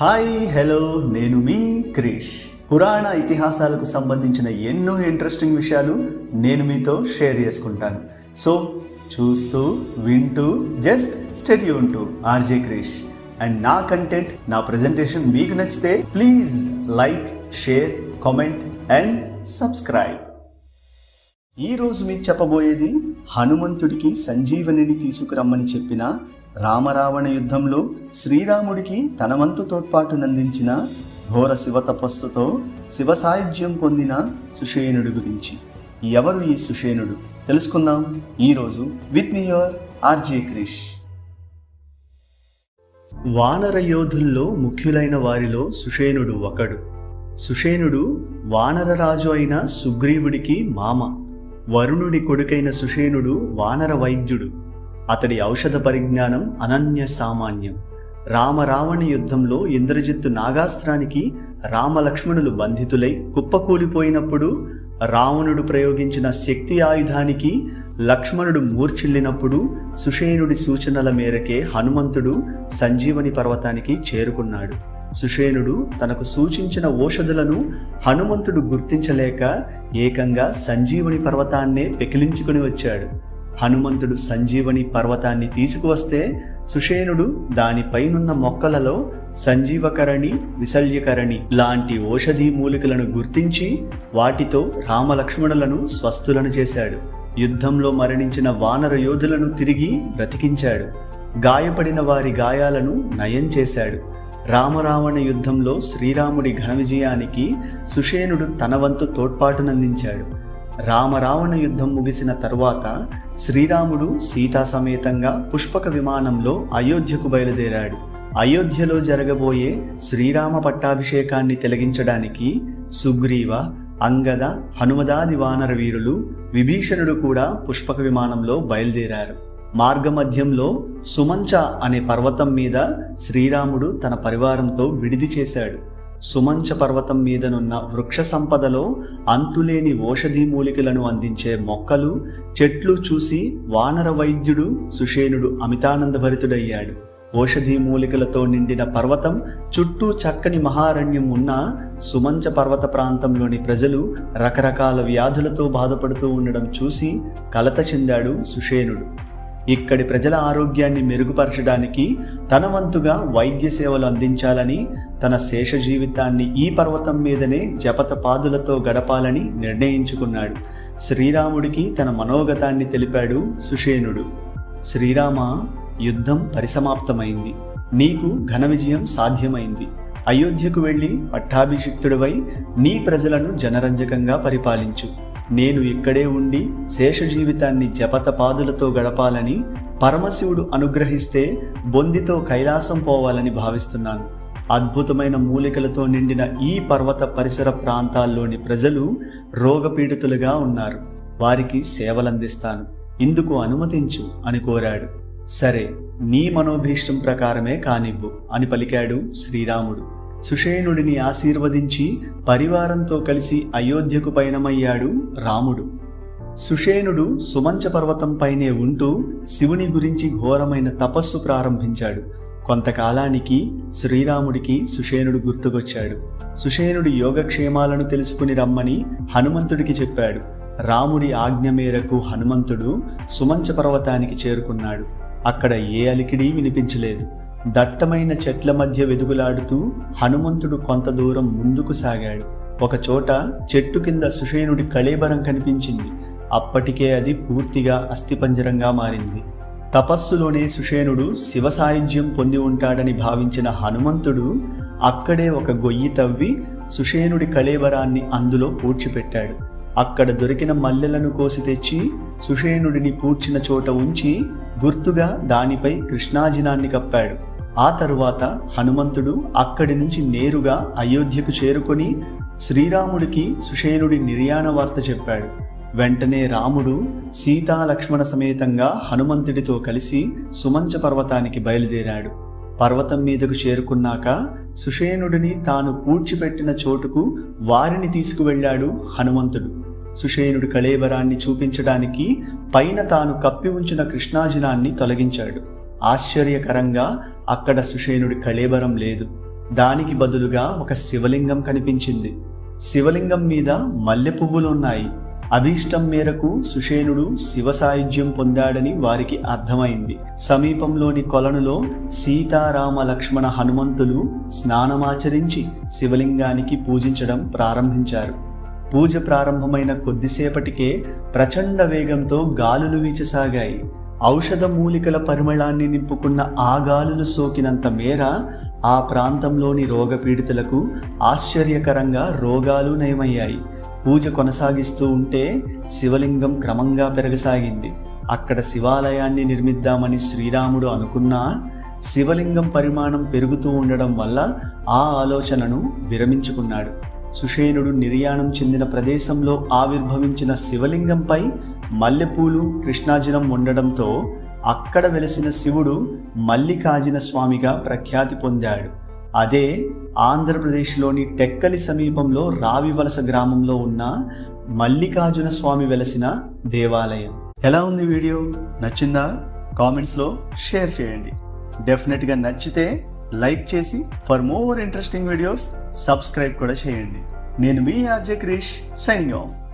Hi hello నేను మీ క్రిష్. పురాణ ఇతిహాసాలకు సంబంధించిన ఎన్నో ఇంట్రెస్టింగ్ విషయాలు నేను మీతో షేర్ చేసుకుంటాను. సో చూస్తూ వింటూ జస్ట్ స్టడీ ఉంటూ ఆర్జే క్రిష్. అండ్ నా కంటెంట్ నా ప్రజెంటేషన్ మీకు నచ్చితే please like share comment and subscribe ఈ రోజు మీకు చెప్పబోయేది హనుమంతుడికి సంజీవనిని తీసుకురమ్మని చెప్పిన రామరావణ యుద్ధంలో శ్రీరాముడికి తన వంతు తోడ్పాటునందించిన ఘోర శివ తపస్సుతో శివ సాయుధ్యం పొందిన సుషేనుడి గురించి. ఎవరు ఈ సుషేనుడు? తెలుసుకుందాం ఈరోజు విత్ మీ యువర్ ఆర్జే క్రిష్. వానర యోధుల్లో ముఖ్యులైన వారిలో సుషేనుడు ఒకడు. సుషేనుడు వానరరాజు అయిన సుగ్రీవుడికి మామ. వరుణుడి కొడుకైన సుషేనుడు వానర వైద్యుడు. అతడి ఔషధ పరిజ్ఞానం అనన్య సామాన్యం. రామరావణ యుద్ధంలో ఇంద్రజిత్తు నాగాస్త్రానికి రామలక్ష్మణులు బంధితులై కుప్పకూలిపోయినప్పుడు రావణుడు ప్రయోగించిన శక్తి ఆయుధానికి లక్ష్మణుడు మూర్చిల్లినప్పుడు సుషేనుడి సూచనల మేరకే హనుమంతుడు సంజీవని పర్వతానికి చేరుకున్నాడు. సుషేనుడు తనకు సూచించిన ఓషధులను హనుమంతుడు గుర్తించలేక ఏకంగా సంజీవని పర్వతాన్నే పెకిలించుకుని వచ్చాడు. హనుమంతుడు సంజీవని పర్వతాన్ని తీసుకువస్తే సుషేనుడు దానిపైనున్న మొక్కలలో సంజీవకరణి విశల్యకరణి లాంటి ఓషధీ మూలికలను గుర్తించి వాటితో రామలక్ష్మణులను స్వస్థులను చేశాడు. యుద్ధంలో మరణించిన వానర యోధులను తిరిగి బ్రతికించాడు. గాయపడిన వారి గాయాలను నయం చేశాడు. రామరావణ యుద్ధంలో శ్రీరాముడి ఘన విజయానికి సుషేనుడు తన వంతు తోడ్పాటునందించాడు. రామరావణ యుద్ధం ముగిసిన తరువాత శ్రీరాముడు సీతా సమేతంగా పుష్పక విమానంలో అయోధ్యకు బయలుదేరాడు. అయోధ్యలో జరగబోయే శ్రీరామ పట్టాభిషేకాన్ని తిలగించడానికి సుగ్రీవ అంగద హనుమదాది వానర వీరులు విభీషణుడు కూడా పుష్పక విమానంలో బయలుదేరారు. మార్గమధ్యంలో సుమంచ అనే పర్వతం మీద శ్రీరాముడు తన పరివారంతో విడిది చేశాడు. సుమంచ పర్వతం మీదనున్న వృక్ష సంపదలో అంతులేని ఓషధీ మూలికలను అందించే మొక్కలు చెట్లు చూసి వానర వైద్యుడు సుషేనుడు అమితానందభరితుడయ్యాడు. ఓషధీ మూలికలతో నిండిన పర్వతం చుట్టూ చక్కని మహారణ్యం ఉన్న సుమంచ పర్వత ప్రాంతంలోని ప్రజలు రకరకాల వ్యాధులతో బాధపడుతూ ఉండడం చూసి కలత చెందాడు సుషేనుడు ఇక్కడి ప్రజల ఆరోగ్యాన్ని మెరుగుపరచడానికి తన వంతుగా వైద్య సేవలు అందించాలని తన శేష జీవితాన్ని ఈ పర్వతం మీదనే జపతపాదులతో గడపాలని నిర్ణయించుకున్నాడు. శ్రీరాముడికి తన మనోగతాన్ని తెలిపాడు సుషేనుడు శ్రీరామ యుద్ధం పరిసమాప్తమైంది. నీకు ఘన విజయం సాధ్యమైంది. అయోధ్యకు వెళ్ళి పట్టాభిషిక్తుడివై నీ ప్రజలను జనరంజకంగా పరిపాలించు. నేను ఇక్కడే ఉండి శేష జీవితాన్ని జపతపాదులతో గడపాలని పరమశివుడు అనుగ్రహిస్తే బొందితో కైలాసం పోవాలని భావిస్తున్నాను. అద్భుతమైన మూలికలతో నిండిన ఈ పర్వత పరిసర ప్రాంతాల్లోని ప్రజలు రోగపీడితులుగా ఉన్నారు. వారికి సేవలందిస్తాను. ఇందుకు అనుమతించు అని కోరాడు. సరే నీ మనోభీష్టం ప్రకారమే కానివ్వు అని పలికాడు శ్రీరాముడు. సుషేణుడిని ఆశీర్వదించి పరివారంతో కలిసి అయోధ్యకు పయనమయ్యాడు రాముడు. సుషేణుడు సుమంచ పర్వతంపైనే ఉంటూ శివుని గురించి ఘోరమైన తపస్సు ప్రారంభించాడు. కొంతకాలానికి శ్రీరాముడికి సుషేణుడు గుర్తుకొచ్చాడు. సుషేణుడు యోగక్షేమాలను తెలుసుకుని రమ్మని హనుమంతుడికి చెప్పాడు. రాముడి ఆజ్ఞ మేరకు హనుమంతుడు సుమంచ పర్వతానికి చేరుకున్నాడు. అక్కడ ఏ అలికిడి వినిపించలేదు. దట్టమైన చెట్ల మధ్య వెదుగులాడుతూ హనుమంతుడు కొంత దూరం ముందుకు సాగాడు. ఒకచోట చెట్టు కింద సుషేనుడి కళేబరం కనిపించింది. అప్పటికే అది పూర్తిగా అస్థిపంజరంగా మారింది. తపస్సులోనే సుషేనుడు శివ సాయుధ్యం పొంది ఉంటాడని భావించిన హనుమంతుడు అక్కడే ఒక గొయ్యి తవ్వి సుషేనుడి కళేబరాన్ని అందులో పూడ్చిపెట్టాడు. అక్కడ దొరికిన మల్లెలను కోసి తెచ్చి సుషేనుడిని పూడ్చిన చోట ఉంచి గుర్తుగా దానిపై కృష్ణాజినాన్ని కప్పాడు. ఆ తరువాత హనుమంతుడు అక్కడి నుంచి నేరుగా అయోధ్యకు చేరుకొని శ్రీరాముడికి సుషేనుడి నిర్యాణ వార్త చెప్పాడు. వెంటనే రాముడు సీతా లక్ష్మణ సమేతంగా హనుమంతుడితో కలిసి సుమంచ పర్వతానికి బయలుదేరాడు. పర్వతం మీదకు చేరుకున్నాక సుషేనుడిని తాను పూడ్చిపెట్టిన చోటుకు వారిని తీసుకువెళ్ళాడు హనుమంతుడు. సుషేనుడి కళేబరాన్ని చూపించడానికి పైన తాను కప్పి ఉంచిన కృష్ణాజినాన్ని తొలగించాడు. ఆశ్చర్యకరంగా అక్కడ సుషేనుడి కళేబరం లేదు. దానికి బదులుగా ఒక శివలింగం కనిపించింది. శివలింగం మీద మల్లె పువ్వులు ఉన్నాయి అభీష్టం మేరకు సుషేనుడు శివ సాయుధ్యం పొందాడని వారికి అర్థమైంది. సమీపంలోని కొలనులో సీతారామ లక్ష్మణ హనుమంతులు స్నానమాచరించి శివలింగానికి పూజించడం ప్రారంభించారు. పూజ ప్రారంభమైన కొద్దిసేపటికే ప్రచండ వేగంతో గాలులు వీచసాగాయి. ఔషధ మూలికల పరిమళాన్ని నింపుకున్న ఆ గాలులు సోకినంత మేర ఆ ప్రాంతంలోని రోగపీడితులకు ఆశ్చర్యకరంగా రోగాలు నయమయ్యాయి. పూజ కొనసాగిస్తూ ఉంటే శివలింగం క్రమంగా పెరగసాగింది. అక్కడ శివాలయాన్ని నిర్మిద్దామని శ్రీరాముడు అనుకున్నా శివలింగం పరిమాణం పెరుగుతూ ఉండడం వల్ల ఆ ఆలోచనను విరమించుకున్నాడు. సుషేనుడు నిర్యాణం చెందిన ప్రదేశంలో ఆవిర్భవించిన శివలింగంపై మల్లెపూలు కృష్ణాజినం ఉండడంతో అక్కడ వెలసిన శివుడు మల్లికార్జున స్వామిగా ప్రఖ్యాతి పొందాడు. అదే ఆంధ్రప్రదేశ్లోని టెక్కలి సమీపంలో రావివలస గ్రామంలో ఉన్న మల్లికార్జున స్వామి వెలసిన దేవాలయం. ఎలా ఉంది వీడియో? నచ్చిందా? కామెంట్స్లో షేర్ చేయండి. డెఫినెట్గా నచ్చితే లైక్ చేసి for more interesting videos subscribe కూడా చేయండి. నేను మీ ఆర్జే క్రిష్ సైనింగ్ ఆఫ్